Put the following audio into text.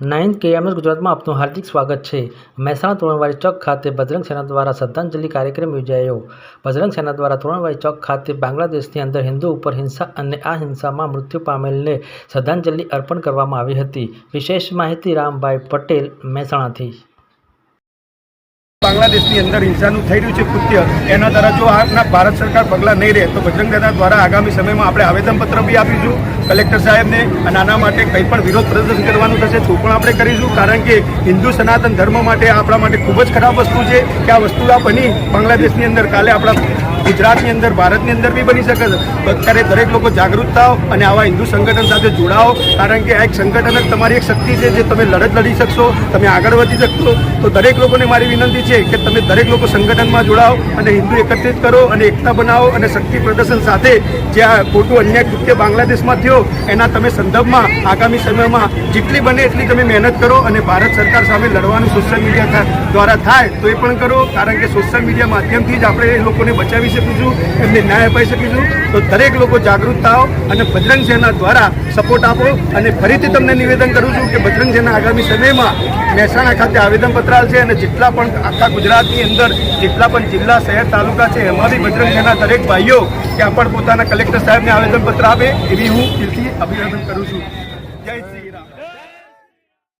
Nine KMS ગુજરાતમાં આપનું હાર્દિક સ્વાગત છે. મહેસાણા તોરણવાળી ચોક ખાતે બજરંગ સેના દ્વારા શ્રદ્ધાંજલિ કાર્યક્રમ યોજાયો. બજરંગ સેના દ્વારા તોરણવાળી ચોક ખાતે બાંગ્લાદેશની અંદર હિન્દુ ઉપર હિંસા અને આ હિંસામાં મૃત્યુ પામેલને શ્રદ્ધાંજલિ અર્પણ કરવામાં આવી હતી. વિશેષ માહિતી રામભાઈ પટેલ, મહેસાણાથી. બાંગ્લાદેશની અંદર હિંસાનું થઈ રહ્યું છે કૃત્ય, એના દ્વારા જો આપના ભારત સરકાર પગલાં નહીં રહે તો બજરંગ દાદા દ્વારા આગામી સમયમાં આપણે આવેદનપત્ર બી આપીશું, કલેક્ટર સાહેબને, અને આના માટે કંઈ પણ વિરોધ પ્રદર્શન કરવાનું થશે તો પણ આપણે કરીશું, કારણ કે હિન્દુ સનાતન ધર્મ માટે આપણા માટે ખૂબ જ ખરાબ વસ્તુ છે કે આ વસ્તુ આ બની બાંગ્લાદેશની અંદર. કાલે આપણા ગુજરાતની અંદર, ભારતની અંદર બી બની શકે છે. અત્યારે દરેક લોકો જાગૃત અને આવા હિન્દુ સંગઠન સાથે જોડાઓ, કારણ કે આ એક સંગઠન જ તમારી એક શક્તિ છે જે તમે લડત લડી શકશો, તમે આગળ વધી શકશો. તો દરેક લોકોને મારી વિનંતી છે કે તમે દરેક લોકો સંગઠનમાં જોડાઓ અને હિન્દુ એકત્રિત કરો અને એકતા બનાવો અને શક્તિ પ્રદર્શન સાથે જે આ ખોટું અન્યાય કૃત્ય બાંગ્લાદેશમાં થયો, એના તમે સંદર્ભમાં આગામી સમયમાં જેટલી બને એટલી તમે મહેનત કરો અને ભારત સરકાર સામે લડવાનું સોશિયલ મીડિયા દ્વારા થાય તો એ પણ કરો, કારણ કે સોશિયલ મીડિયા માધ્યમથી જ આપણે એ લોકોને બચાવી શકીશું એમને ન્યાય અપાઈ શકીશું તો દરેક લોકો જાગૃત થાવ અને બજરંગ સેના દ્વારા સપોર્ટ આપો અને ફરીથી તમને નિવેદન કરું છું કે બજરંગ સેના આગામી સમયમાં મહેસાણા ખાતે આવેદનપત્ર છે અને જેટલા પણ આખા ગુજરાતની અંદર જેટલા પણ જિલ્લા, શહેર, તાલુકા છે, એમાં બી બજરંગ સેના દરેક ભાઈઓ ત્યાં પણ પોતાના કલેક્ટર સાહેબને આવેદનપત્ર આપે એવી હું દિલથી અભિનંદન કરું છું.